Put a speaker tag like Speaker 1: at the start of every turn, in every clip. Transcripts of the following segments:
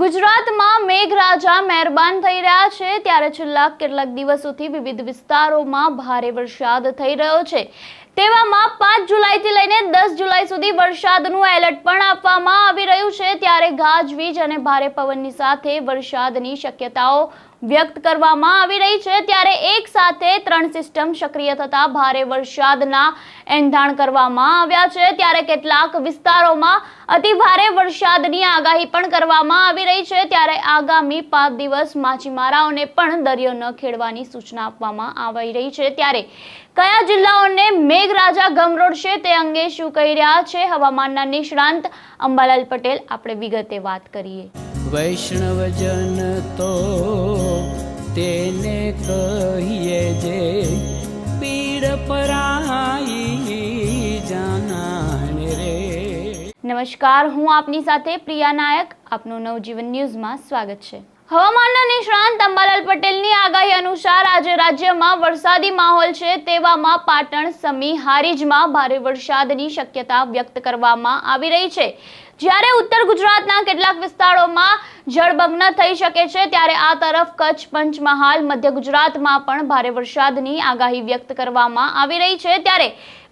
Speaker 1: ગુજરાતમાં મેઘરાજા મહેરબાન થઈ રહ્યા છે. ત્યારે છેલ્લા કેટલાક દિવસોથી વિવિધ વિસ્તારોમાં ભારે વરસાદ થઈ રહ્યો છે. તેવામાં પાંચ જુલાઈથી લઈને દસ જુલાઈ સુધી વરસાદનું એલર્ટ પણ આપવામાં આવી રહ્યું છે. ત્યારે ગાજવીજ અને ભારે પવનની સાથે વરસાદની શક્યતાઓ વ્યક્ત કરવામાં આવી રહી છે. ત્યારે એક સાથે ત્રણ સિસ્ટમ સક્રિય થતા ભારે વરસાદના એંધાણ કરવામાં આવ્યા છે. ત્યારે કેટલાક વિસ્તારોમાં અતિ ભારે વરસાદની આગાહી પણ કરવામાં આવી રહી છે. ત્યારે આગામી પાંચ દિવસ માછીમારાઓને પણ દરિયો ન ખેડવાની સૂચના આપવામાં આવી રહી છે. ત્યારે કયા જિલ્લાઓને મેઘરાજા ગમરોડશે તે અંગે શું કહી રહ્યા છે? હવામાનના નિષ્ણાંત અંબાલાલ પટેલ આપણે વિગતે વાત કરીએ.
Speaker 2: વૈષ્ણવજન તો તેને કહીએ જે પીડ પરાઈ જાનાને રે.
Speaker 1: નમસ્કાર હું આપની સાથે પ્રિયા નાયક. આપનું નવજીવન ન્યૂઝમાં સ્વાગત છે. હવામાનના નિષ્ણાંત અંબાલાલ પટેલની આગાહી અનુસાર આજે રાજ્યમાં વરસાદી માહોલ છે તેવામાં પાટણ સમી હારીજમાં ભારે વરસાદની શક્યતા વ્યક્ત કરવામાં આવી રહી છે. જ્યારે ઉત્તર ગુજરાતના કેટલાક વિસ્તારોમાં જળમગ્ન થઈ શકે છે, ત્યારે આ તરફ કચ્છ પંચમહાલ, મધ્ય ગુજરાતમાં પણ ભારે વરસાદની આગાહી વ્યક્ત કરવામાં આવી રહી છે. ત્યારે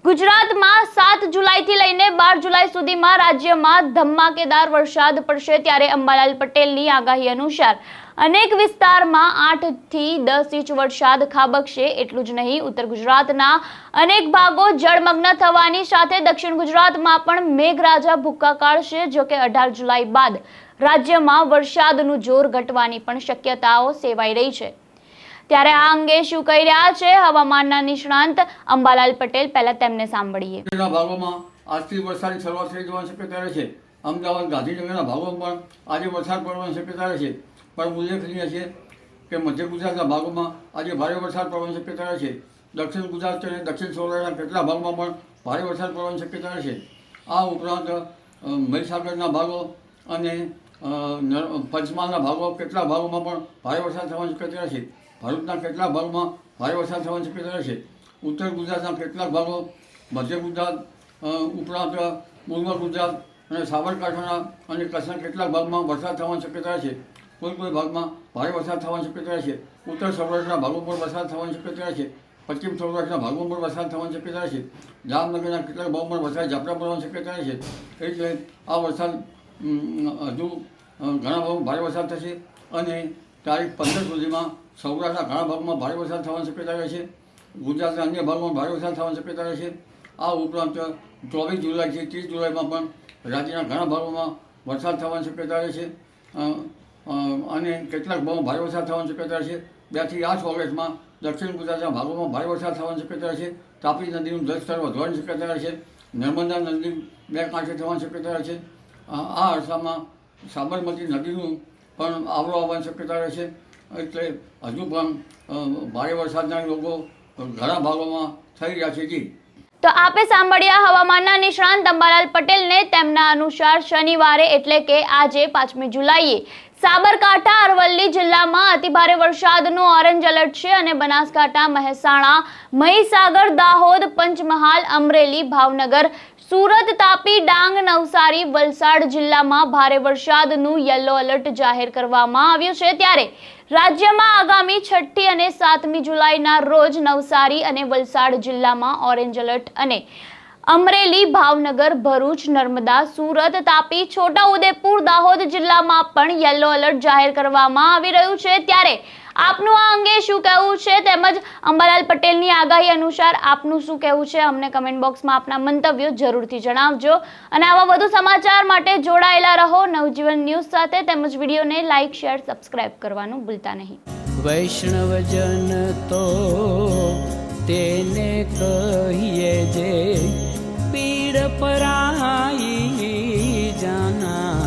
Speaker 1: ગુજરાતમાં સાત જુલાઈથી લઈને બાર જુલાઈ સુધીમાં રાજ્યમાં ધમાકેદાર વરસાદ પડશે, ત્યારે અંબાલાલ પટેલની આગાહી અનુસાર અનેક વિસ્તારમાં આઠથી દસ ઇંચ વરસાદ ખાબકશે, એટલું જ નહીં, ઉત્તર ગુજરાતના અનેક ભાગો જળમગ્ન થવાની સાથે દક્ષિણ ગુજરાતમાં પણ મેઘરાજા ભૂક્કા કાઢશે જોકે અઢાર જુલાઈ બાદ રાજ્યમાં વરસાદનું જોર ઘટવાની પણ શક્યતાઓ સેવાઈ રહી છે. ત્યારે આ અંગે શું કહી રહ્યા છે હવામાનના નિષ્ણાંત અંબાલાલ પટેલ, પહેલા તેમને સાંભળીએ.
Speaker 3: આજથી વરસાદની શરૂઆત થઈ જવાની શક્યતા રહે છે. અમદાવાદ, ગાંધીનગરના ભાગોમાં પણ આજે વરસાદ પડવાની શક્યતા રહે છે. પણ ઉલ્લેખનીય છે કે મધ્ય ગુજરાતના ભાગોમાં આજે ભારે વરસાદ પડવાની શક્યતા છે. દક્ષિણ ગુજરાત અને દક્ષિણ સૌરાષ્ટ્રના કેટલા ભાગમાં પણ ભારે વરસાદ પડવાની શક્યતા છે. આ ઉપરાંત મહીસાગરના ભાગો અને પંચમહાલના ભાગો કેટલા ભાગોમાં પણ ભારે વરસાદ થવાની શક્યતા છે. ભરૂચના કેટલા ભાગમાં ભારે વરસાદ થવાની શક્યતા છે. ઉત્તર ગુજરાતના કેટલાક ભાગો મધ્ય ગુજરાત ઉપરાંત પૂર્વ ગુજરાત અને સાબરકાંઠાના અને કચ્છના કેટલાક ભાગમાં વરસાદ થવાની શક્યતા છે. કોઈ ભાગમાં ભારે વરસાદ થવાની શક્યતા છે. ઉત્તર સૌરાષ્ટ્રના ભાગો પર વરસાદ થવાની શક્યતા છે. પશ્ચિમ સૌરાષ્ટ્રના ભાગો પર વરસાદ થવાની શક્યતા છે. જામનગરના કેટલાક ભાગમાં વરસાદ ઝાપટા પડવાની શક્યતા છે. એટલે આ વરસાદ હજુ ઘણા ભાગ ભારે વરસાદ થશે અને તારીખ પંદર સુધીમાં સૌરાષ્ટ્રના ઘણા ભાગમાં ભારે વરસાદ થવાની શક્યતા રહે છે. ગુજરાતના અન્ય ભાગમાં ભારે વરસાદ થવાની શક્યતા રહે છે. આ ઉપરાંત ચોવીસ જુલાઈથી ત્રીસ જુલાઈમાં પણ રાજ્યના ઘણા ભાગોમાં વરસાદ થવાની શક્યતા રહે છે. અ, અ, અને કેટલાક ભાગમાં ભારે વરસાદ થવાની શક્યતા છે. બેથી આઠ ઓગસ્ટમાં દક્ષિણ ગુજરાતના ભાગોમાં ભારે વરસાદ થવાની શક્યતા છે. તાપી નદીનું જળસ્તર વધવાની શક્યતા છે. નર્મદા નદી બે કાંઠે થવાની શક્યતા છે. આ અરસામાં સાબરમતી નદીનું પણ આવરો આવવાની શક્યતા રહેશે. એટલે હજુ પણ ભારે વરસાદના લોકો ઘણા ભાગોમાં થઈ રહ્યા છે જી.
Speaker 1: તો આપે સાંભળ્યા હવામાનના નિષ્ણાંત અંબાલાલ પટેલને તેમના અનુસાર શનિવારે એટલે કે આજે પાંચમી જુલાઈએ સાબરકાંઠા, અરવલ્લી જિલ્લામાં અતિભારે વરસાદનું ઓરેન્જ એલર્ટ છે અને બનાસકાંઠા, મહેસાણા, મહીસાગર, દાહોદ, પંચમહાલ, અમરેલી, ભાવનગર, સુરત, તાપી, ડાંગ, નવસારી, વલસાડ જિલ્લામાં ભારે વરસાદનું યલો એલર્ટ જાહેર કરવામાં આવ્યું છે. ત્યારે રાજ્યમાં આગામી છઠ્ઠી અને સાતમી જુલાઈના રોજ નવસારી અને વલસાડ જિલ્લામાં ઓરેન્જ એલર્ટ અને અમરેલી, ભાવનગર, ભરૂચ, નર્મદા, સુરત, તાપી, છોટાઉદેપુર, દાહોદ જિલ્લામાં પણ યલો એલર્ટ જાહેર કરવામાં આવી રહ્યું છે. ત્યારે આપનું આ અંગે શું કહેવું છે? તેમજ અંબાલાલ પટેલની આગાહી અનુસાર આપનું શું કહેવું છે? અમને કમેન્ટ બોક્સમાં આપના મંતવ્યો જરૂરથી જણાવજો. અને આવા વધુ સમાચાર માટે જોડાયેલા રહો. નવજીવન ન્યૂઝ સાથે તેમજ વિડીયોને લાઇક શેર, સબસ્ક્રાઇબ કરવાનું ભૂલતા નહીં.
Speaker 2: વૈષ્ણવજન તો તેને કહીએ જે પીડ પરાઈ જાના.